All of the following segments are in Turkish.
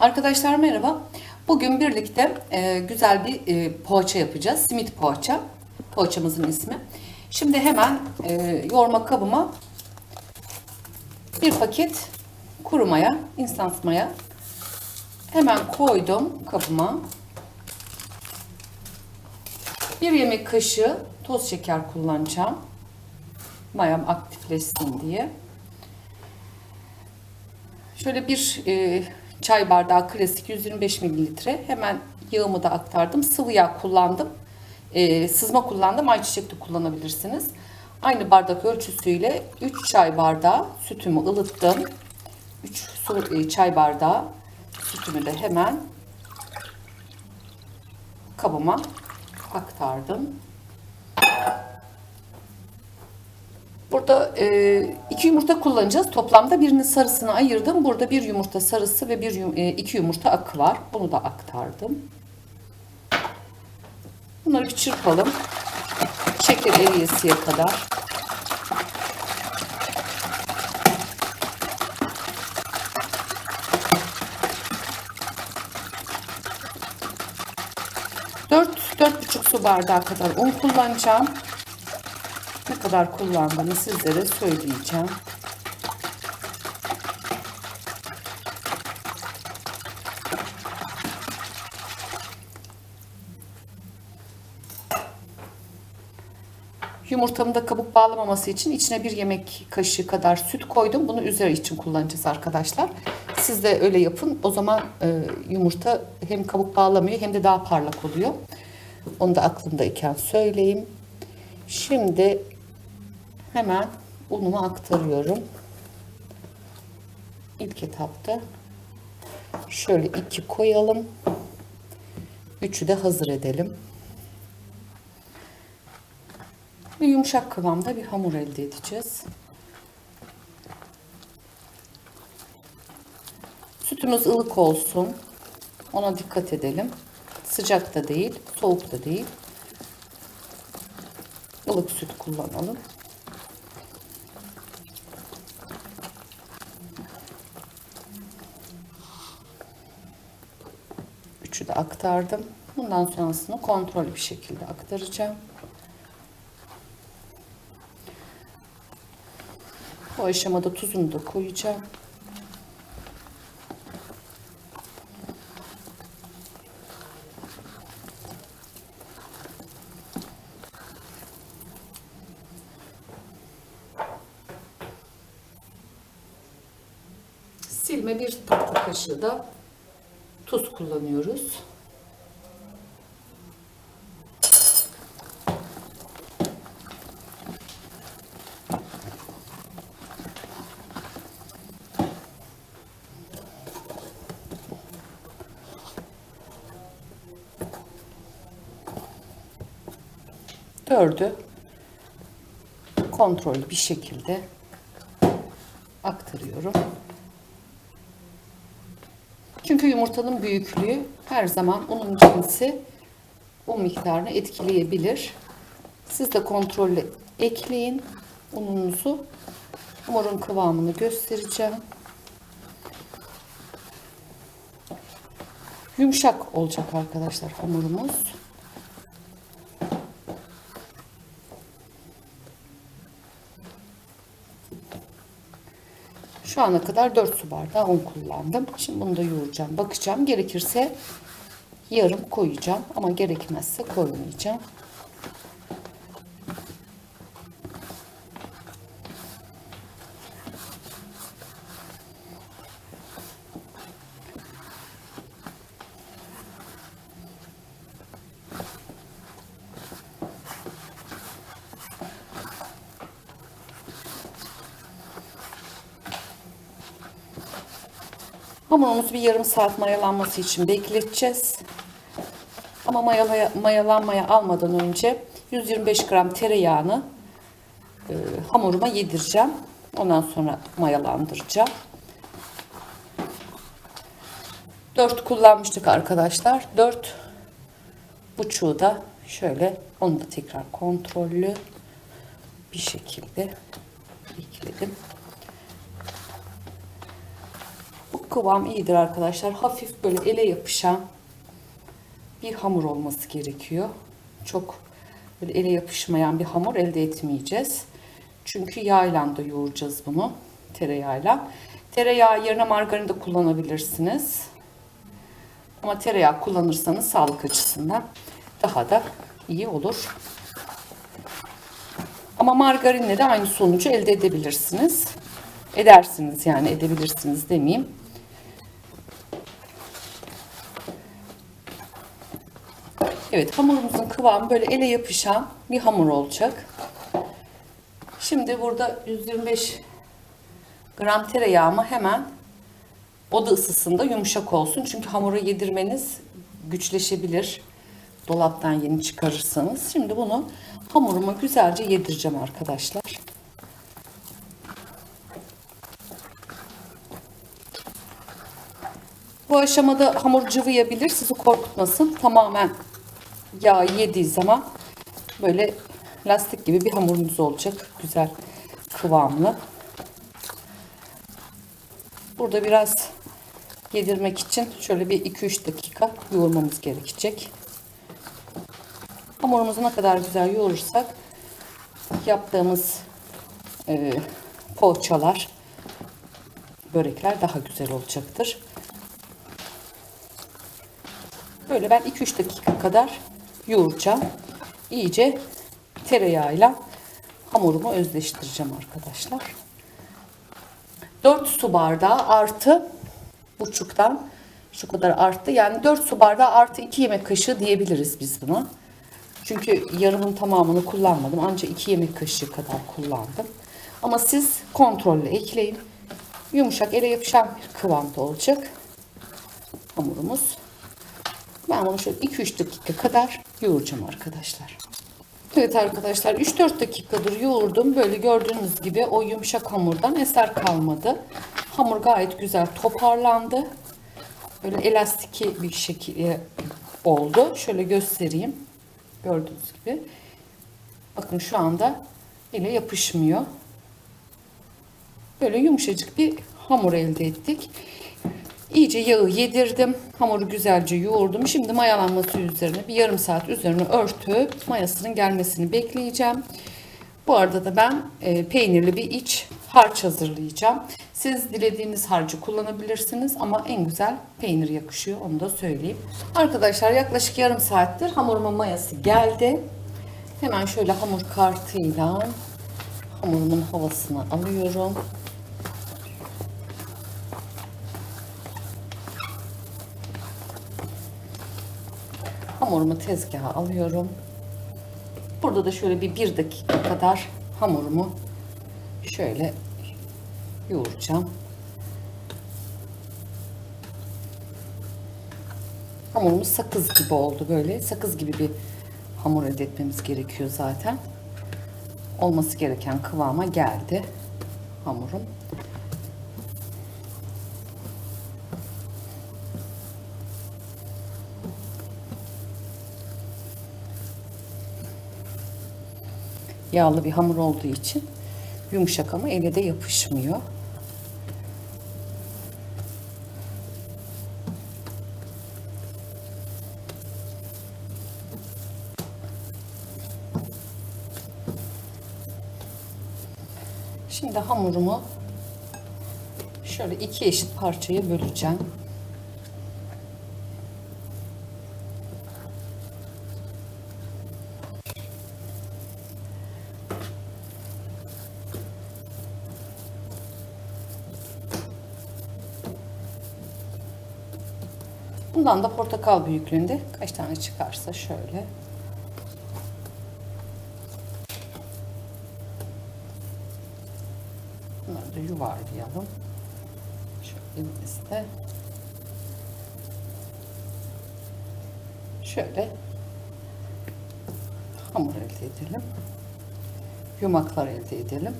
Arkadaşlar merhaba. Bugün birlikte e, güzel bir e, poğaça yapacağız. Simit poğaça. Poğaçamızın ismi. Şimdi hemen e, yoğurma kabıma bir paket kuru maya, instant maya hemen koydum kabıma. Bir yemek kaşığı toz şeker kullanacağım. Mayam aktifleşsin diye. Şöyle bir e, çay bardağı klasik 125 mililitre. Hemen yağımı da aktardım. Sıvı yağ kullandım. E, sızma kullandım. Ayçiçek de kullanabilirsiniz. Aynı bardak ölçüsüyle 3 çay bardağı sütümü ılıttım. 3 su, e, çay bardağı sütümü de hemen kabıma aktardım. Burada e, iki yumurta kullanacağız. Toplamda birinin sarısını ayırdım. Burada bir yumurta sarısı ve bir e, iki yumurta akı var. Bunu da aktardım. Bunları bir çırpalım. Şeker eriyesiye kadar. Dört, dört buçuk su bardağı kadar un kullanacağım. Kadar kullandığımı sizlere söyleyeceğim. Yumurtamın da kabuk bağlamaması için içine bir yemek kaşığı kadar süt koydum. Bunu üzeri için kullanacağız arkadaşlar. Siz de öyle yapın. O zaman e, yumurta hem kabuk bağlamıyor hem de daha parlak oluyor. Onu da aklımdayken söyleyeyim. Şimdi hemen unumu aktarıyorum. İlk etapta şöyle iki koyalım. Üçü de hazır edelim. Ve yumuşak kıvamda bir hamur elde edeceğiz. Sütümüz ılık olsun. Ona dikkat edelim. Sıcak da değil, soğuk da değil. Ilık süt kullanalım. Üçü de aktardım. Bundan sonrasını kontrollü bir şekilde aktaracağım. Bu aşamada tuzunu da koyacağım. Silme bir tatlı kaşığı da tuz kullanıyoruz. Dördü kontrollü bir şekilde aktarıyorum. Çünkü yumurtanın büyüklüğü her zaman unun cinsi un miktarını etkileyebilir. Siz de kontrollü ekleyin ununuzu. Hamurun kıvamını göstereceğim. Yumuşak olacak arkadaşlar hamurumuz. Şu ana kadar 4 su bardağı un kullandım. Şimdi bunu da yoğuracağım. Bakacağım. Gerekirse yarım koyacağım. Ama gerekmezse koymayacağım. Hamurumuzu bir yarım saat mayalanması için bekleteceğiz. Ama mayalaya, mayalanmaya almadan önce 125 gram tereyağını e, hamuruma yedireceğim. Ondan sonra mayalandıracağım. 4 kullanmıştık arkadaşlar. 4 buçuğu da şöyle onu da tekrar kontrollü bir şekilde ekledim. Kıvam iyidir arkadaşlar. Hafif böyle ele yapışan bir hamur olması gerekiyor. Çok böyle ele yapışmayan bir hamur elde etmeyeceğiz. Çünkü yağla da yoğuracağız bunu. Tereyağıyla. Tereyağı yerine margarin de kullanabilirsiniz. Ama tereyağı kullanırsanız sağlık açısından daha da iyi olur. Ama margarinle de aynı sonucu elde edebilirsiniz. Edersiniz yani edebilirsiniz demeyeyim. Evet hamurumuzun kıvamı böyle ele yapışan bir hamur olacak. Şimdi burada 125 gram tereyağımı hemen oda ısısında yumuşak olsun. Çünkü hamuru yedirmeniz güçleşebilir. Dolaptan yeni çıkarırsanız. Şimdi bunu hamuruma güzelce yedireceğim arkadaşlar. Bu aşamada hamur cıvıyabilir, sizi korkutmasın. Tamamen yağ yediği zaman böyle lastik gibi bir hamurunuz olacak. Güzel kıvamlı. Burada biraz yedirmek için şöyle bir 2-3 dakika yoğurmamız gerekecek. Hamurumuzu ne kadar güzel yoğurursak yaptığımız e, poğaçalar, börekler daha güzel olacaktır. Böyle ben 2-3 dakika kadar yoğuracağım. İyice tereyağıyla hamurumu özleştireceğim arkadaşlar. 4 su bardağı artı buçuktan şu kadar arttı. Yani 4 su bardağı artı 2 yemek kaşığı diyebiliriz biz buna. Çünkü yarımın tamamını kullanmadım. Ancak 2 yemek kaşığı kadar kullandım. Ama siz kontrollü ekleyin. Yumuşak ele yapışan bir kıvamda olacak hamurumuz. Ben bunu şöyle 2-3 dakika kadar yoğuracağım arkadaşlar. Evet arkadaşlar 3-4 dakikadır yoğurdum. Böyle gördüğünüz gibi o yumuşak hamurdan eser kalmadı. Hamur gayet güzel toparlandı. Böyle elastiki bir şekilde oldu. Şöyle göstereyim. Gördüğünüz gibi. Bakın şu anda ele yapışmıyor. Böyle yumuşacık bir hamur elde ettik. İyice yağı yedirdim. Hamuru güzelce yoğurdum. Şimdi mayalanması üzerine bir yarım saat üzerine örtüp mayasının gelmesini bekleyeceğim. Bu arada da ben e, peynirli bir iç harç hazırlayacağım. Siz dilediğiniz harcı kullanabilirsiniz ama en güzel peynir yakışıyor onu da söyleyeyim. Arkadaşlar yaklaşık yarım saattir hamuruma mayası geldi. Hemen şöyle hamur kartıyla hamurumun havasını alıyorum. Hamurumu tezgaha alıyorum. Burada da şöyle bir bir dakika kadar hamurumu şöyle yoğuracağım. Hamurumuz sakız gibi oldu böyle. Sakız gibi bir hamur elde etmemiz gerekiyor zaten. Olması gereken kıvama geldi hamurum. Yağlı bir hamur olduğu için yumuşak ama ele de yapışmıyor. Şimdi hamurumu şöyle iki eşit parçaya böleceğim. Bundan da portakal büyüklüğünde kaç tane çıkarsa şöyle. Bunları da yuvarlayalım. Şöyle elimizde. Şöyle hamur elde edelim. Yumaklar elde edelim.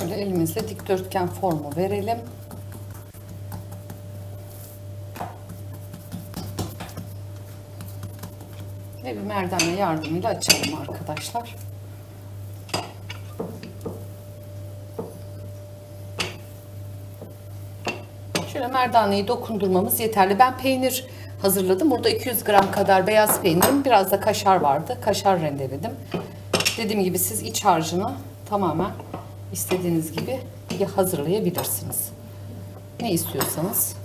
Şöyle elimizle dikdörtgen formu verelim. Ve bir merdane yardımıyla açalım arkadaşlar. Şöyle merdaneyi dokundurmamız yeterli. Ben peynir hazırladım. Burada 200 gram kadar beyaz peynirim. Biraz da kaşar vardı. Kaşar rendeledim. Dediğim gibi siz iç harcını tamamen istediğiniz gibi hazırlayabilirsiniz. Ne istiyorsanız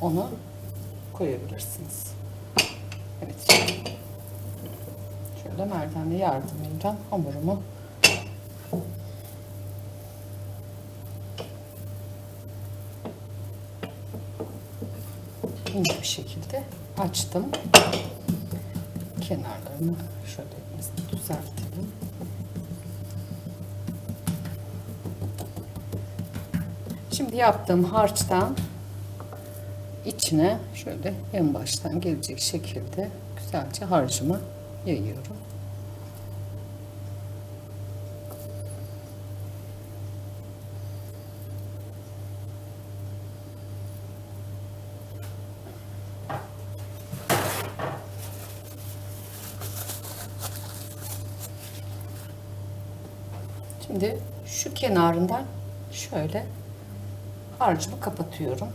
onu koyabilirsiniz. Evet. Şöyle merdane yardımıyla hamurumu ince bir şekilde açtım. Kenarlarını şöyle düzeltelim. Şimdi yaptığım harçtan içine şöyle en baştan gelecek şekilde güzelce harcımı yayıyorum. Şimdi şu kenarından şöyle harcımı kapatıyorum.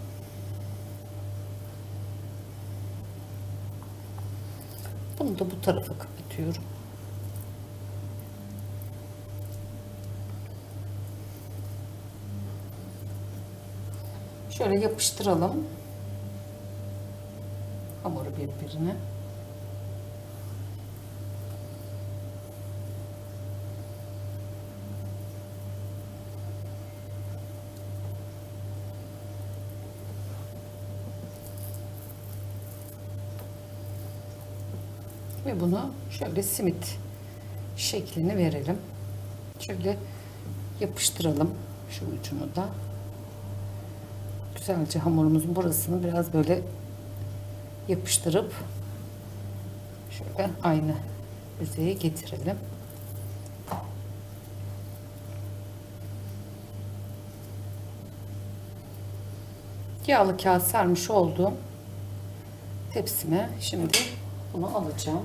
Bunu da bu tarafa kapatıyorum. Şöyle yapıştıralım. Hamuru birbirine. Ve bunu şöyle simit şeklini verelim. Şöyle yapıştıralım şu ucunu da. Güzelce hamurumuzun burasını biraz böyle yapıştırıp şöyle aynı yüzeye getirelim. Yağlı kağıt sermiş olduğum tepsime şimdi bunu alacağım.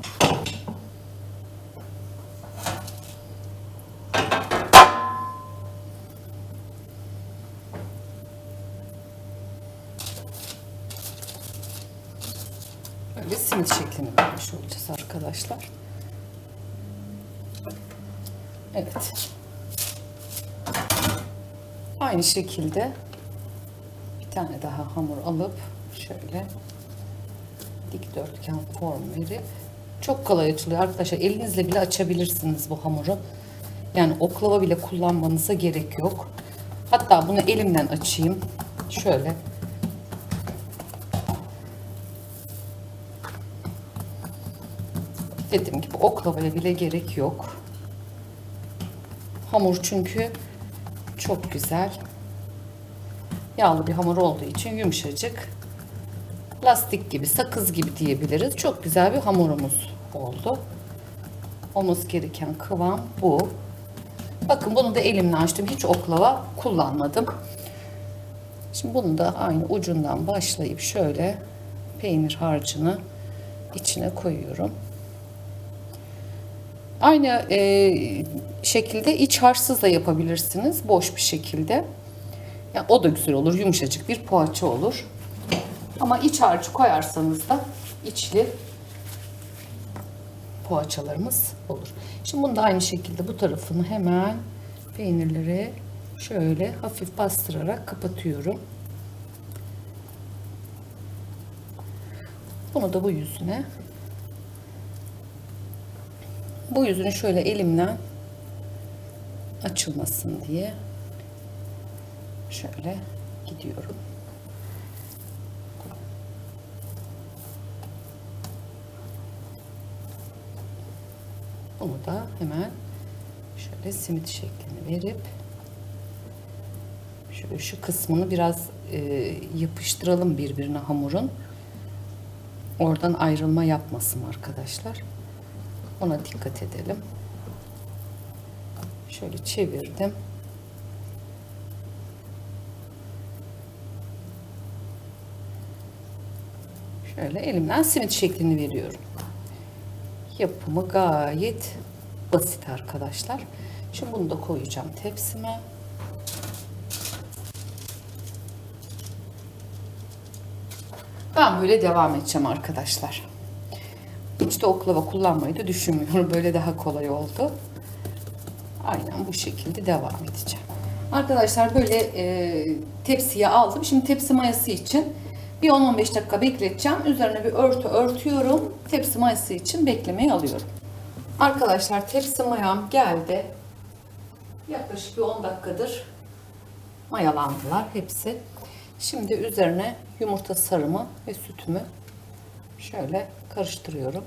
Böyle simit şeklini vermiş olacağız arkadaşlar. Evet. Aynı şekilde bir tane daha hamur alıp şöyle dikdörtgen form verip çok kolay açılıyor arkadaşlar. Elinizle bile açabilirsiniz bu hamuru. Yani oklava bile kullanmanıza gerek yok. Hatta bunu elimden açayım. Şöyle. Dediğim gibi oklavaya bile gerek yok. Hamur çünkü çok güzel. Yağlı bir hamur olduğu için yumuşacık lastik gibi, sakız gibi diyebiliriz. Çok güzel bir hamurumuz oldu. Olması gereken kıvam bu. Bakın bunu da elimle açtım. Hiç oklava kullanmadım. Şimdi bunu da aynı ucundan başlayıp şöyle peynir harcını içine koyuyorum. Aynı e, şekilde iç harçsız da yapabilirsiniz. Boş bir şekilde. Yani o da güzel olur. Yumuşacık bir poğaça olur. Ama iç harcı koyarsanız da içli poğaçalarımız olur. Şimdi bunu da aynı şekilde bu tarafını hemen peynirleri şöyle hafif bastırarak kapatıyorum. Bunu da bu yüzüne bu yüzünü şöyle elimle açılmasın diye şöyle gidiyorum. Bunu da hemen şöyle simit şeklini verip şöyle şu kısmını biraz e, yapıştıralım birbirine hamurun. Oradan ayrılma yapmasın arkadaşlar. Ona dikkat edelim. Şöyle çevirdim. Şöyle elimden simit şeklini veriyorum. Yapımı gayet basit arkadaşlar. Şimdi bunu da koyacağım tepsime. Ben böyle devam edeceğim arkadaşlar. Hiç de oklava kullanmayı da düşünmüyorum. Böyle daha kolay oldu. Aynen bu şekilde devam edeceğim. Arkadaşlar böyle e, tepsiye aldım. Şimdi tepsi mayası için bir 10-15 dakika bekleteceğim. Üzerine bir örtü örtüyorum. Tepsi mayası için beklemeye alıyorum. Arkadaşlar tepsi mayam geldi. Yaklaşık bir 10 dakikadır mayalandılar hepsi. Şimdi üzerine yumurta sarımı ve sütümü şöyle karıştırıyorum.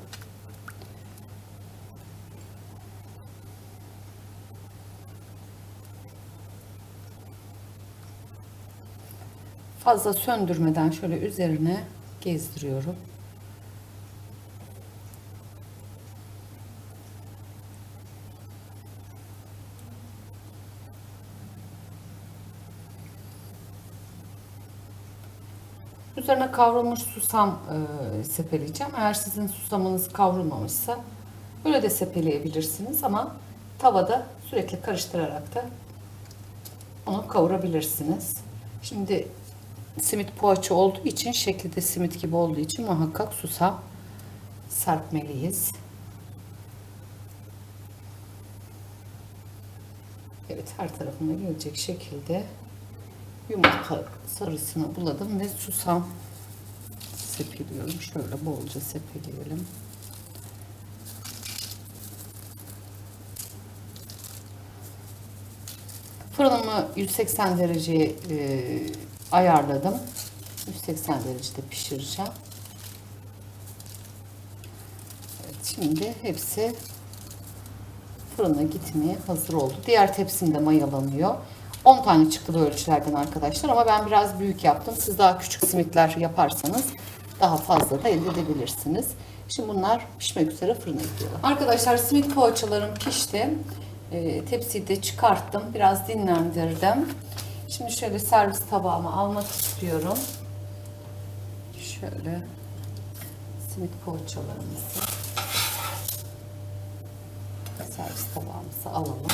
Fazla söndürmeden şöyle üzerine gezdiriyorum. Üzerine kavrulmuş susam e, sepeleyeceğim. Eğer sizin susamınız kavrulmamışsa öyle de sepeleyebilirsiniz ama tavada sürekli karıştırarak da onu kavurabilirsiniz. Şimdi simit poğaça olduğu için şekli de simit gibi olduğu için muhakkak susam serpmeliyiz. Evet her tarafına gelecek şekilde yumurta sarısını buladım ve susam sepeliyorum. Şöyle bolca sepeleyelim. Fırınımı 180 dereceye e, ayarladım. 180 derecede pişireceğim. Evet, şimdi hepsi fırına gitmeye hazır oldu. Diğer tepsim de mayalanıyor. 10 tane çıktı bu ölçülerden arkadaşlar ama ben biraz büyük yaptım. Siz daha küçük simitler yaparsanız daha fazla da elde edebilirsiniz. Şimdi bunlar pişmek üzere fırına gidiyorlar. Arkadaşlar simit poğaçalarım pişti. E, tepsiyi de çıkarttım. Biraz dinlendirdim. Şimdi şöyle servis tabağıma almak istiyorum. Şöyle simit poğaçalarımızı servis tabağımıza alalım.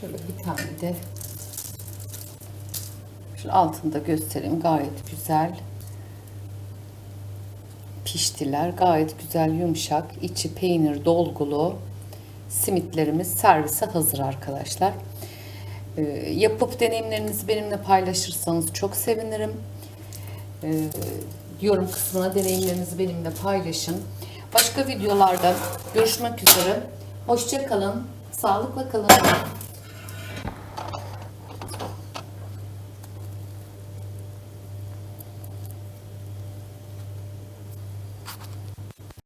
Şöyle bir tane de şu altında göstereyim. Gayet güzel piştiler. Gayet güzel yumuşak. içi peynir dolgulu. Simitlerimiz servise hazır arkadaşlar. Ee, yapıp deneyimlerinizi benimle paylaşırsanız çok sevinirim. Ee, yorum kısmına deneyimlerinizi benimle paylaşın. Başka videolarda görüşmek üzere. Hoşça kalın. Sağlıkla kalın.